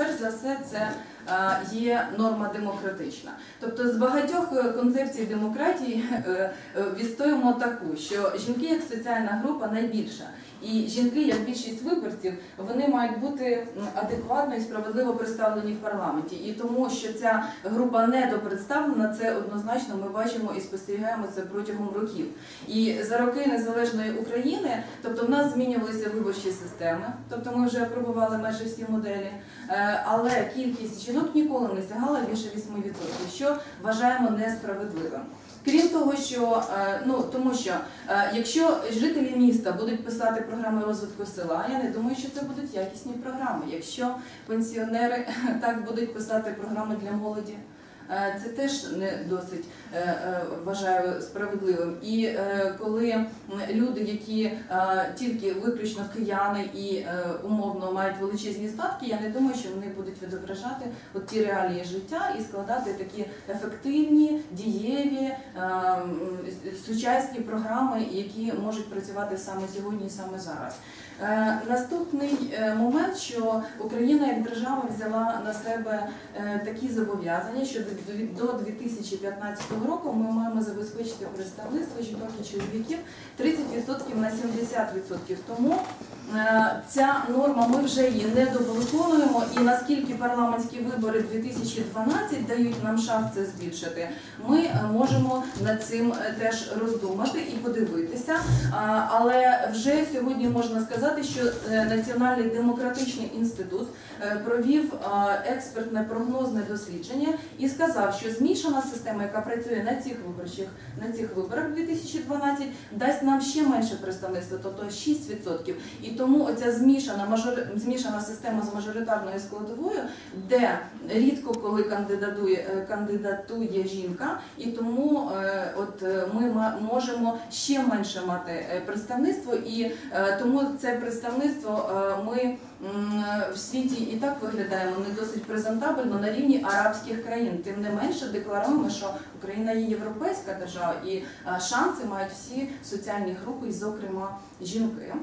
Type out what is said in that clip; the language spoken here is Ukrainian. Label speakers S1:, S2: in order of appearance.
S1: What за все, це е, є норма демократична. Тобто з багатьох е, концепцій демократії е, відстоюємо таку, що жінки як соціальна група найбільша. І жінки, як більшість виборців, вони мають бути адекватно і справедливо представлені в парламенті. І тому, що ця група недопредставлена, це однозначно ми бачимо і спостерігаємо це протягом років. І за роки незалежної України, тобто в нас змінювалися виборчі системи, тобто ми вже пробували майже всі моделі, але кількість жінок ніколи не сягала більше 8%, що вважаємо несправедливим. Крім того, що е, ну тому що е, якщо жителі міста будуть писати програми розвитку села, я не думаю, що це будуть якісні програми. Якщо пенсіонери так будуть писати програми для молоді. Е, Це теж не досить е, е, вважаю справедливим. І коли люди, які тільки виключно кияни і умовно мають величезні статки, я не думаю, що вони будуть відображати от ті реалії життя і складати такі ефективні, дієві, сучасні програми, які можуть працювати саме сьогодні і саме зараз. Наступний момент, що Україна як держава взяла на себе такі зобов'язання, що до- до 2015 року ми маємо забезпечити представництво жінок і чоловіків 30% на 70%. Тому е, ця норма ми вже її не довиконуємо. І наскільки парламентські вибори 2012 дають нам шанс це збільшити, ми е, можемо над цим е, теж роздумати і подивитися. Але вже сьогодні можна сказати, що Національний демократичний інститут провів експертне прогнозне дослідження і сказав, що змішана система, яка працює на цих виборчих на цих виборах 2012, дасть нам ще менше представництва, тобто 6%. І тому оця змішана мажор... змішана система з мажоритарною складовою, де рідко коли кандидатує е, кандидатує жінка, і тому е, от е, ми можемо ще менше мати представництво, і тому це представництво ми в світі і так виглядаємо не досить презентабельно на рівні арабських країн. Тим не менше декларуємо, що Україна є європейська держава, і е, шанси мають всі соціальні групи, і, зокрема жінки.